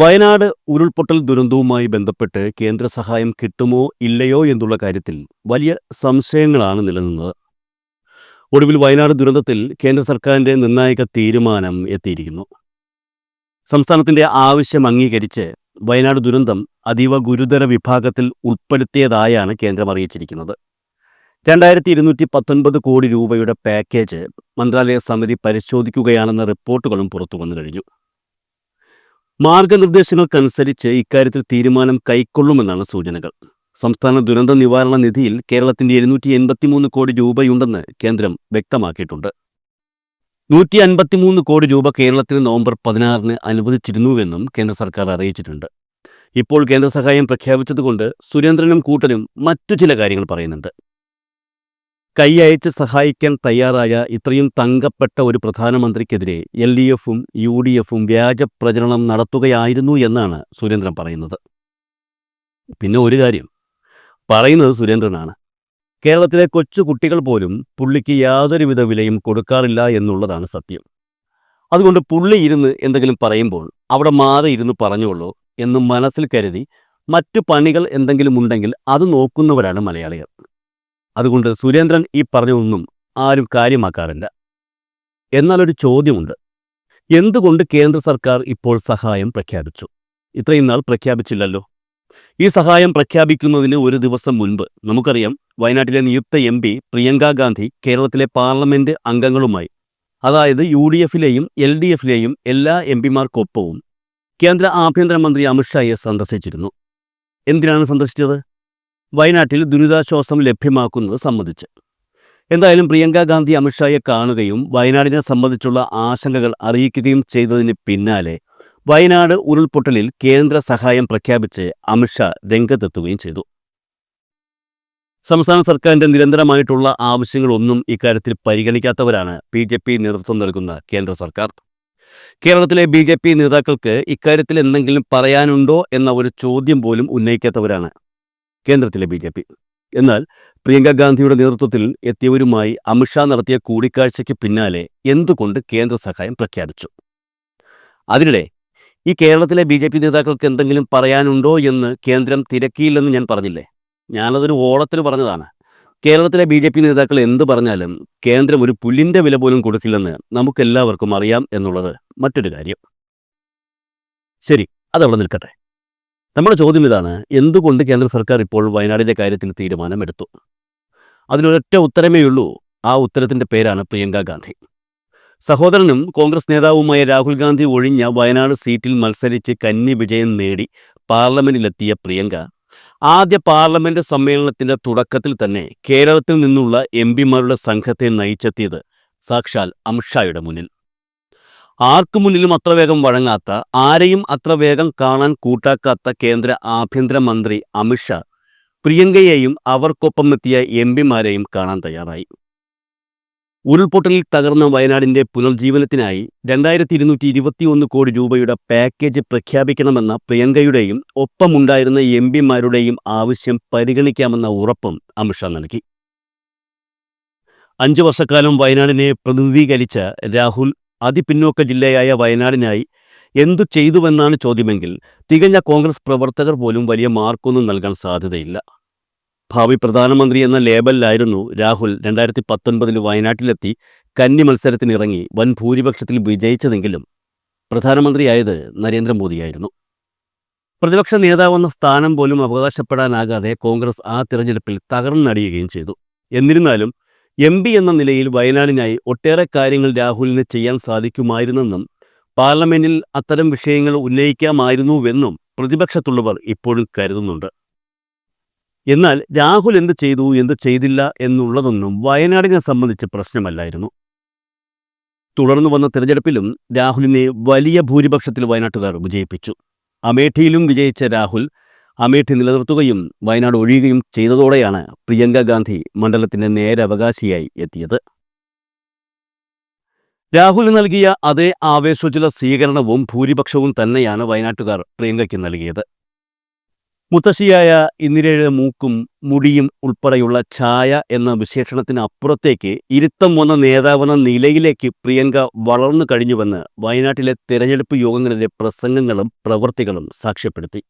വയനാട് ഉരുൾപൊട്ടൽ ദുരന്തവുമായി ബന്ധപ്പെട്ട് കേന്ദ്ര സഹായം കിട്ടുമോ ഇല്ലയോ എന്നുള്ള കാര്യത്തിൽ വലിയ സംശയങ്ങളാണ് നിലനിന്നത്. ഒടുവിൽ വയനാട് ദുരന്തത്തിൽ കേന്ദ്ര സർക്കാരിന്റെ നിർണായക തീരുമാനം എത്തിയിരിക്കുന്നു. സംസ്ഥാനത്തിന്റെ ആവശ്യം അംഗീകരിച്ച് വയനാട് ദുരന്തം അതീവ ഗുരുതര വിഭാഗത്തിൽ ഉൾപ്പെടുത്തിയതായാണ് കേന്ദ്രം അറിയിച്ചിരിക്കുന്നത്. രണ്ടായിരത്തി ഇരുന്നൂറ്റി പത്തൊൻപത് കോടി രൂപയുടെ പാക്കേജ് മന്ത്രാലയ സമിതി പരിശോധിക്കുകയാണെന്ന റിപ്പോർട്ടുകളും പുറത്തു വന്നു കഴിഞ്ഞു. മാർഗനിർദ്ദേശങ്ങൾക്കനുസരിച്ച് ഇക്കാര്യത്തിൽ തീരുമാനം കൈക്കൊള്ളുമെന്നാണ് സൂചനകൾ. സംസ്ഥാന ദുരന്ത നിവാരണ നിധിയിൽ കേരളത്തിന്റെ ഇരുന്നൂറ്റി എൺപത്തിമൂന്ന് കോടി രൂപയുണ്ടെന്ന് കേന്ദ്രം വ്യക്തമാക്കിയിട്ടുണ്ട്. നൂറ്റി അൻപത്തിമൂന്ന് കോടി രൂപ കേരളത്തിന് നവംബർ പതിനാറിന് അനുവദിച്ചിരുന്നുവെന്നും കേന്ദ്ര സർക്കാർ അറിയിച്ചിട്ടുണ്ട്. ഇപ്പോൾ കേന്ദ്ര സഹായം പ്രഖ്യാപിച്ചതുകൊണ്ട് സുരേന്ദ്രനും കൂട്ടനും മറ്റു ചില കാര്യങ്ങൾ പറയുന്നുണ്ട്. കൈ അയച്ച് സഹായിക്കാൻ തയ്യാറായ ഇത്രയും തങ്കപ്പെട്ട ഒരു പ്രധാനമന്ത്രിക്കെതിരെ എൽ ഡി എഫും യു ഡി എഫും വ്യാജ പ്രചരണം നടത്തുകയായിരുന്നു എന്നാണ് സുരേന്ദ്രൻ പറയുന്നത്. പിന്നെ ഒരു കാര്യം. പറയുന്നത് സുരേന്ദ്രനാണ്. കേരളത്തിലെ കൊച്ചു കുട്ടികൾ പോലും പുള്ളിക്ക് യാതൊരുവിധ വിലയും കൊടുക്കാറില്ല എന്നുള്ളതാണ് സത്യം. അതുകൊണ്ട് പുള്ളി ഇരുന്ന് എന്തെങ്കിലും പറയുമ്പോൾ അവിടെ മാറി ഇരുന്ന് പറഞ്ഞോളൂ എന്ന് മനസ്സിൽ കരുതി മറ്റു പണികൾ എന്തെങ്കിലും ഉണ്ടെങ്കിൽ അത് നോക്കുന്നവരാണ് മലയാളികൾ. അതുകൊണ്ട് സുരേന്ദ്രൻ ഈ പറഞ്ഞതൊന്നും ആരും കാര്യമാക്കാറില്ല. എന്നാലൊരു ചോദ്യമുണ്ട്. എന്തുകൊണ്ട് കേന്ദ്ര സർക്കാർ ഇപ്പോൾ സഹായം പ്രഖ്യാപിച്ചു? ഇത്രയും നാൾ പ്രഖ്യാപിച്ചില്ലല്ലോ. ഈ സഹായം പ്രഖ്യാപിക്കുന്നതിന് ഒരു ദിവസം മുൻപ് നമുക്കറിയാം വയനാട്ടിലെ നിയുക്ത എം പി പ്രിയങ്ക ഗാന്ധി കേരളത്തിലെ പാർലമെന്റ് അംഗങ്ങളുമായി അതായത് യു ഡി എഫിലെയും എൽ ഡി എഫിലെയും എല്ലാ എം പിമാർക്കൊപ്പവും കേന്ദ്ര ആഭ്യന്തരമന്ത്രി അമിത്ഷായെ സന്ദർശിച്ചിരുന്നു. എന്തിനാണ് സന്ദർശിച്ചത്? വയനാട്ടിൽ ദുരിതാശ്വാസം ലഭ്യമാക്കുന്നത് സംബന്ധിച്ച് എന്തായാലും പ്രിയങ്ക ഗാന്ധി അമിത്ഷായെ കാണുകയും വയനാടിനെ സംബന്ധിച്ചുള്ള ആശങ്കകൾ അറിയിക്കുകയും ചെയ്തതിന് പിന്നാലെ വയനാട് ഉരുൾപൊട്ടലിൽ കേന്ദ്ര സഹായം പ്രഖ്യാപിച്ച് അമിത്ഷാ രംഗത്തെത്തുകയും ചെയ്തു. സംസ്ഥാന സർക്കാരിന്റെ നിരന്തരമായിട്ടുള്ള ആവശ്യങ്ങളൊന്നും ഇക്കാര്യത്തിൽ പരിഗണിക്കാത്തവരാണ് ബി ജെ പി നേതൃത്വം നൽകുന്ന കേന്ദ്ര സർക്കാർ. കേരളത്തിലെ ബി ജെ പി നേതാക്കൾക്ക് ഇക്കാര്യത്തിൽ എന്തെങ്കിലും പറയാനുണ്ടോ എന്ന ഒരു ചോദ്യം പോലും ഉന്നയിക്കാത്തവരാണ് കേന്ദ്രത്തിലെ ബി ജെ പി. എന്നാൽ പ്രിയങ്ക ഗാന്ധിയുടെ നേതൃത്വത്തിൽ എത്തിയവരുമായി അമിത്ഷാ നടത്തിയ കൂടിക്കാഴ്ചയ്ക്ക് പിന്നാലെ എന്തുകൊണ്ട് കേന്ദ്ര സഹായം പ്രഖ്യാപിച്ചു? അതിനിടെ ഈ കേരളത്തിലെ ബി ജെ പി നേതാക്കൾക്ക് എന്തെങ്കിലും പറയാനുണ്ടോ എന്ന് കേന്ദ്രം തിരക്കിയില്ലെന്ന് ഞാൻ പറഞ്ഞില്ലേ? ഞാനതൊരു ഓളത്തിന് പറഞ്ഞതാണ്. കേരളത്തിലെ ബി ജെ പി നേതാക്കൾ എന്ത് പറഞ്ഞാലും കേന്ദ്രം ഒരു പുല്ലിന്റെ വില പോലും കൊടുക്കില്ലെന്ന് നമുക്കെല്ലാവർക്കും അറിയാം എന്നുള്ളത് മറ്റൊരു കാര്യം. ശരി അതവിടെ നിൽക്കട്ടെ. നമ്മുടെ ചോദ്യം ഇതാണ് എന്തുകൊണ്ട് കേന്ദ്ര സർക്കാർ ഇപ്പോൾ വയനാടിന്റെ കാര്യത്തിൽ തീരുമാനമെടുത്തു? അതിനൊരൊറ്റ ഉത്തരമേ ഉള്ളൂ ആ ഉത്തരത്തിന്റെ പേരാണ് പ്രിയങ്ക ഗാന്ധി. സഹോദരനും കോൺഗ്രസ് നേതാവുമായ രാഹുൽ ഗാന്ധി ഒഴിഞ്ഞ വയനാട് സീറ്റിൽ മത്സരിച്ച് കന്നി വിജയം നേടി പാർലമെന്റിലെത്തിയ പ്രിയങ്ക ആദ്യ പാർലമെന്റ് സമ്മേളനത്തിന്റെ തുടക്കത്തിൽ തന്നെ കേരളത്തിൽ നിന്നുള്ള എം പിമാരുടെ സംഘത്തെ നയിച്ചെത്തിയത് സാക്ഷാൽ അമിത്ഷായുടെ മുന്നിൽ. ആർക്കു മുന്നിലും അത്ര വേഗം വഴങ്ങാത്ത ആരെയും അത്ര വേഗം കാണാൻ കൂട്ടാക്കാത്ത കേന്ദ്ര ആഭ്യന്തരമന്ത്രി അമിത്ഷാ പ്രിയങ്കയെയും അവർക്കൊപ്പം എത്തിയ എം പിമാരെയും കാണാൻ തയ്യാറായി. ഉരുൾപൊട്ടലിൽ തകർന്ന വയനാടിന്റെ പുനർജീവനത്തിനായി രണ്ടായിരത്തി ഇരുന്നൂറ്റി ഇരുപത്തിയൊന്ന് കോടി രൂപയുടെ പാക്കേജ് പ്രഖ്യാപിക്കണമെന്ന പ്രിയങ്കയുടെയും ഒപ്പമുണ്ടായിരുന്ന എം പിമാരുടെയും ആവശ്യം പരിഗണിക്കാമെന്ന ഉറപ്പും അമിത്ഷാ നൽകി. അഞ്ചു വർഷക്കാലം വയനാടിനെ പ്രതിനിധീകരിച്ച രാഹുൽ അതിപിന്നോക്ക ജില്ലയായ വയനാടിനായി എന്തു ചെയ്തുവെന്നാണ് ചോദ്യമെങ്കിൽ തികഞ്ഞ കോൺഗ്രസ് പ്രവർത്തകർ പോലും വലിയ മാർക്കൊന്നും നൽകാൻ സാധ്യതയില്ല. ഭാവി പ്രധാനമന്ത്രി എന്ന ലേബലിലായിരുന്നു രാഹുൽ രണ്ടായിരത്തി പത്തൊൻപതിൽ വയനാട്ടിലെത്തി കന്നി മത്സരത്തിനിറങ്ങി വൻ ഭൂരിപക്ഷത്തിൽ വിജയിച്ചതെങ്കിലും പ്രധാനമന്ത്രിയായത് നരേന്ദ്രമോദിയായിരുന്നു. പ്രതിപക്ഷ നേതാവെന്ന സ്ഥാനം പോലും അവകാശപ്പെടാനാകാതെ കോൺഗ്രസ് ആ തിരഞ്ഞെടുപ്പിൽ തകർന്നടിയുകയും ചെയ്തു. എന്നിരുന്നാലും എം പി എന്ന നിലയിൽ വയനാടിനായി ഒട്ടേറെ കാര്യങ്ങൾ രാഹുലിന് ചെയ്യാൻ സാധിക്കുമായിരുന്നെന്നും പാർലമെന്റിൽ അത്തരം വിഷയങ്ങൾ ഉന്നയിക്കാമായിരുന്നുവെന്നും പ്രതിപക്ഷത്തുള്ളവർ ഇപ്പോഴും കരുതുന്നുണ്ട്. എന്നാൽ രാഹുൽ എന്ത് ചെയ്തു എന്ത് ചെയ്തില്ല എന്നുള്ളതൊന്നും വയനാടിനെ സംബന്ധിച്ച് പ്രശ്നമല്ലായിരുന്നു. തുടർന്നു വന്ന തിരഞ്ഞെടുപ്പിലും രാഹുലിനെ വലിയ ഭൂരിപക്ഷത്തിൽ വയനാട്ടുകാർ വിജയിപ്പിച്ചു. അമേഠിയിലും വിജയിച്ച രാഹുൽ അമേഠി നിലനിർത്തുകയും വയനാട് ഒഴിയുകയും ചെയ്തതോടെയാണ് പ്രിയങ്ക ഗാന്ധി മണ്ഡലത്തിന്റെ നേരവകാശിയായി എത്തിയത്. രാഹുൽ നൽകിയ അതേ ആവേശോജ്വല സ്വീകരണവും ഭൂരിപക്ഷവും തന്നെയാണ് വയനാട്ടുകാർ പ്രിയങ്കയ്ക്ക് നൽകിയത്. മുത്തശ്ശിയായ ഇന്ദിരയുടെ മൂക്കും മുടിയും ഉൾപ്പെടെയുള്ള ഛായ എന്ന വിശേഷണത്തിന് അപ്പുറത്തേക്ക് ഇരുത്തം വന്ന നേതാവെന്ന നിലയിലേക്ക് പ്രിയങ്ക വളർന്നു കഴിഞ്ഞുവെന്ന് വയനാട്ടിലെ തെരഞ്ഞെടുപ്പ് യോഗങ്ങളിലെ പ്രസംഗങ്ങളും പ്രവൃത്തികളും സാക്ഷ്യപ്പെടുത്തി.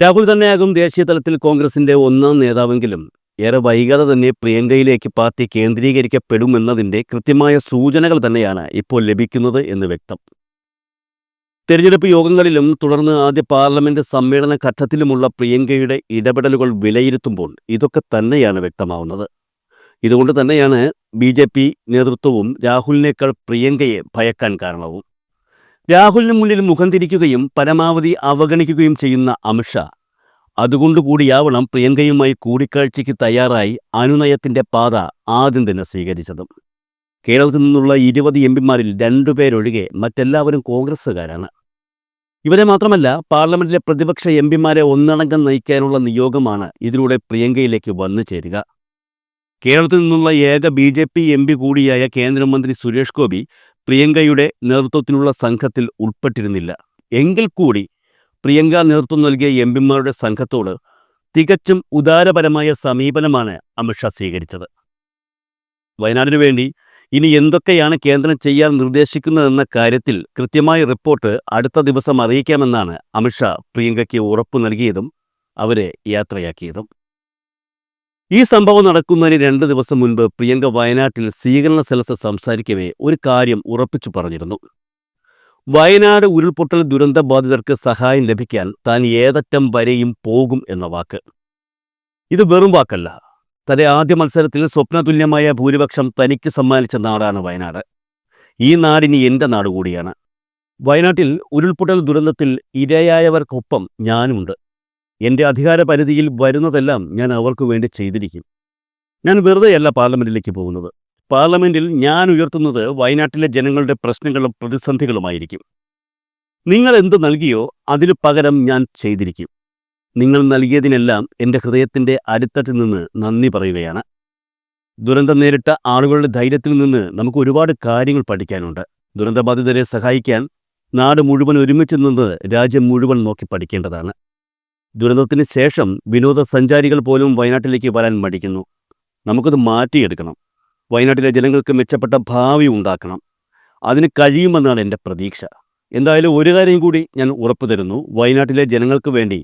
രാഹുൽ തന്നെയാകും ദേശീയ തലത്തിൽ കോൺഗ്രസിന്റെ ഒന്നാം നേതാവെങ്കിലും ഏറെ വൈകാതെ തന്നെ പ്രിയങ്കയിലേക്ക് പാർട്ടി കേന്ദ്രീകരിക്കപ്പെടുമെന്നതിന്റെ കൃത്യമായ സൂചനകൾ തന്നെയാണ് ഇപ്പോൾ ലഭിക്കുന്നത് എന്ന് വ്യക്തം. തെരഞ്ഞെടുപ്പ് യോഗങ്ങളിലും തുടർന്ന് ആദ്യ പാർലമെന്റ് സമ്മേളന ഘട്ടത്തിലുമുള്ള പ്രിയങ്കയുടെ ഇടപെടലുകൾ വിലയിരുത്തുമ്പോൾ ഇതൊക്കെ തന്നെയാണ് വ്യക്തമാവുന്നത്. ഇതുകൊണ്ട് തന്നെയാണ് ബി നേതൃത്വവും രാഹുലിനേക്കാൾ പ്രിയങ്കയെ ഭയക്കാൻ കാരണവും. രാഹുലിന് മുന്നിൽ മുഖം തിരിക്കുകയും പരമാവധി അവഗണിക്കുകയും ചെയ്യുന്ന അമിത്ഷാ അതുകൊണ്ടുകൂടിയാവണം പ്രിയങ്കയുമായി കൂടിക്കാഴ്ചയ്ക്ക് തയ്യാറായി അനുനയത്തിന്റെ പാത ആദ്യം തന്നെ സ്വീകരിച്ചതും. കേരളത്തിൽ നിന്നുള്ള ഇരുപത് എം പിമാരിൽ രണ്ടുപേരൊഴികെ മറ്റെല്ലാവരും കോൺഗ്രസ്സുകാരാണ്. ഇവരെ മാത്രമല്ല പാർലമെന്റിലെ പ്രതിപക്ഷ എം പിമാരെ ഒന്നടങ്കം നയിക്കാനുള്ള നിയോഗമാണ് ഇതിലൂടെ പ്രിയങ്കയിലേക്ക് വന്നു ചേരുക. കേരളത്തിൽ നിന്നുള്ള ഏക B J P M P കൂടിയായ കേന്ദ്രമന്ത്രി സുരേഷ് ഗോപി പ്രിയങ്കയുടെ നേതൃത്വത്തിനുള്ള സംഘത്തിൽ ഉൾപ്പെട്ടിരുന്നില്ല. എങ്കിൽ കൂടി പ്രിയങ്ക നേതൃത്വം നൽകിയ എം പിമാരുടെ സംഘത്തോട് തികച്ചും ഉദാരപരമായ സമീപനമാണ് അമിത്ഷാ സ്വീകരിച്ചത്. വയനാടിനു വേണ്ടി ഇനി എന്തൊക്കെയാണ് കേന്ദ്രം ചെയ്യാൻ നിർദ്ദേശിക്കുന്നതെന്ന കാര്യത്തിൽ കൃത്യമായ റിപ്പോർട്ട് അടുത്ത ദിവസം അറിയിക്കാമെന്നാണ് അമിത്ഷാ പ്രിയങ്കയ്ക്ക് ഉറപ്പു നൽകിയതും അവരെ യാത്രയാക്കിയതും. ഈ സംഭവം നടക്കുന്നതിന് രണ്ട് ദിവസം മുൻപ് പ്രിയങ്ക വയനാട്ടിൽ സ്വീകരണ സ്ഥലത്ത് സംസാരിക്കവേ ഒരു കാര്യം ഉറപ്പിച്ചു പറഞ്ഞിരുന്നു. വയനാട് ഉരുൾപൊട്ടൽ ദുരന്തബാധിതർക്ക് സഹായം ലഭിക്കാൻ താൻ ഏതറ്റം വരെയും പോകും എന്ന വാക്ക്. ഇത് വെറും വാക്കല്ല. തന്റെ ആദ്യ മത്സരത്തിൽ സ്വപ്നതുല്യമായ ഭൂരിപക്ഷം തനിക്ക് സമ്മാനിച്ച നാടാണ് വയനാട്. ഈ നാടിനി എന്റെ നാട് കൂടിയാണ്. വയനാട്ടിൽ ഉരുൾപൊട്ടൽ ദുരന്തത്തിൽ ഇരയായവർക്കൊപ്പം ഞാനുമുണ്ട്. എന്റെ അധികാര പരിധിയിൽ വരുന്നതെല്ലാം ഞാൻ അവർക്ക് വേണ്ടി ചെയ്തിരിക്കും. ഞാൻ വെറുതെയല്ല പാർലമെന്റിലേക്ക് പോകുന്നത്. പാർലമെന്റിൽ ഞാൻ ഉയർത്തുന്നത് വയനാട്ടിലെ ജനങ്ങളുടെ പ്രശ്നങ്ങളും പ്രതിസന്ധികളുമായിരിക്കും. നിങ്ങൾ എന്ത് നൽകിയോ അതിനു പകരം ഞാൻ ചെയ്തിരിക്കും. നിങ്ങൾ നൽകിയതിനെല്ലാം എന്റെ ഹൃദയത്തിന്റെ അടിത്തട്ടിൽ നിന്ന് നന്ദി പറയുകയാണ്. ദുരന്തം നേരിട്ട ആളുകളുടെ ധൈര്യത്തിൽ നിന്ന് നമുക്ക് ഒരുപാട് കാര്യങ്ങൾ പഠിക്കാനുണ്ട്. ദുരന്തബാധിതരെ സഹായിക്കാൻ നാട് മുഴുവൻ ഒരുമിച്ച് നിന്ന് രാജ്യം മുഴുവൻ നോക്കി പഠിക്കേണ്ടതാണ്. ദുരന്തത്തിന് ശേഷം വിനോദസഞ്ചാരികൾ പോലും വയനാട്ടിലേക്ക് വരാൻ മടിക്കുന്നു. നമുക്കത് മാറ്റിയെടുക്കണം. വയനാട്ടിലെ ജനങ്ങൾക്ക് മെച്ചപ്പെട്ട ഭാവി ഉണ്ടാക്കണം. അതിന് കഴിയുമെന്നാണ് എന്റെ പ്രതീക്ഷ. എന്തായാലും ഒരു കാര്യം കൂടി ഞാൻ ഉറപ്പു തരുന്നു. വയനാട്ടിലെ ജനങ്ങൾക്ക് വേണ്ടി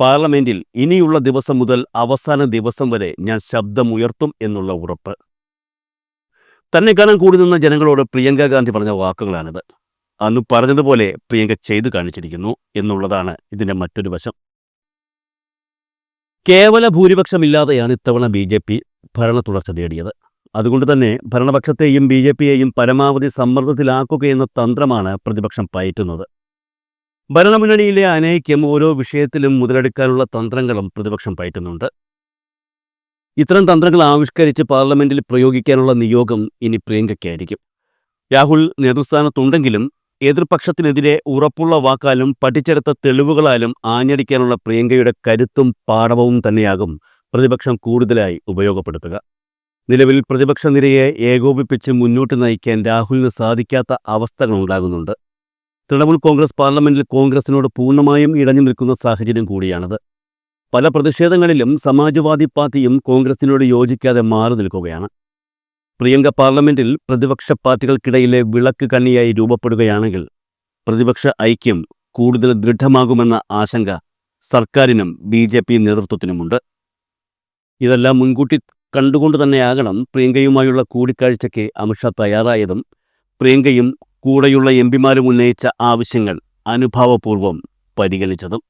പാർലമെന്റിൽ ഇനിയുള്ള ദിവസം മുതൽ അവസാന ദിവസം വരെ ഞാൻ ശബ്ദമുയർത്തും എന്നുള്ള ഉറപ്പ്. തന്നെ കാണാൻ കൂടി നിന്ന ജനങ്ങളോട് പ്രിയങ്ക ഗാന്ധി പറഞ്ഞ വാക്കുകളാണിത്. അന്ന് പറഞ്ഞതുപോലെ പ്രിയങ്ക ചെയ്തു കാണിച്ചിരിക്കുന്നു എന്നുള്ളതാണ് ഇതിന്റെ മറ്റൊരു വശം. കേവല ഭൂരിപക്ഷമില്ലാതെയാണ് ഇത്തവണ ബി ജെ പി ഭരണ തുടർച്ച നേടിയത്. അതുകൊണ്ട് തന്നെ ഭരണപക്ഷത്തെയും ബി ജെ പിയെയും പരമാവധി സമ്മർദ്ദത്തിലാക്കുകയെന്ന തന്ത്രമാണ് പ്രതിപക്ഷം പയറ്റുന്നത്. ഭരണമുന്നണിയിലെ അനൈക്യം ഓരോ വിഷയത്തിലും മുതലെടുക്കാനുള്ള തന്ത്രങ്ങളും പ്രതിപക്ഷം പയറ്റുന്നുണ്ട്. ഇത്തരം തന്ത്രങ്ങൾ ആവിഷ്കരിച്ച് പാർലമെന്റിൽ പ്രയോഗിക്കാനുള്ള നിയോഗം ഇനി പ്രിയങ്കയ്ക്കായിരിക്കും. രാഹുൽ നേതൃസ്ഥാനത്തുണ്ടെങ്കിലും എതിർപക്ഷത്തിനെതിരെ ഉറപ്പുള്ള വാക്കാലും പഠിച്ചെടുത്ത തെളിവുകളാലും ആഞ്ഞടിക്കാനുള്ള പ്രിയങ്കയുടെ കരുത്തും പാടവവും തന്നെയാകും പ്രതിപക്ഷം കൂടുതലായി ഉപയോഗപ്പെടുത്തുക. നിലവിൽ പ്രതിപക്ഷ നിരയെ ഏകോപിപ്പിച്ച് മുന്നോട്ട് നയിക്കാൻ രാഹുലിന് സാധിക്കാത്ത അവസ്ഥകളുണ്ടാകുന്നുണ്ട് തൃണമൂൽ കോൺഗ്രസ് പാർലമെന്റിൽ കോൺഗ്രസിനോട് പൂർണമായും ഇടഞ്ഞു നിൽക്കുന്ന സാഹചര്യം കൂടിയാണത്. പല പ്രതിഷേധങ്ങളിലും സമാജ്വാദി പാർട്ടിയും കോൺഗ്രസിനോട് യോജിക്കാതെ മാറി നിൽക്കുകയാണ്. പ്രിയങ്ക പാർലമെന്റിൽ പ്രതിപക്ഷ പാർട്ടികൾക്കിടയിലെ വിളക്ക് കണ്ണിയായി രൂപപ്പെടുകയാണെങ്കിൽ പ്രതിപക്ഷ ഐക്യം കൂടുതൽ ദൃഢമാകുമെന്ന ആശങ്ക സർക്കാരിനും ബി ജെ പി നേതൃത്വത്തിനുമുണ്ട്. ഇതെല്ലാം മുൻകൂട്ടി കണ്ടുകൊണ്ട് തന്നെയാകണം പ്രിയങ്കയുമായുള്ള കൂടിക്കാഴ്ചയ്ക്ക് അമിത്ഷാ തയ്യാറായതും പ്രിയങ്കയും കൂടെയുള്ള എം പിമാരും ഉന്നയിച്ച ആവശ്യങ്ങൾ അനുഭാവപൂർവം പരിഗണിച്ചതും.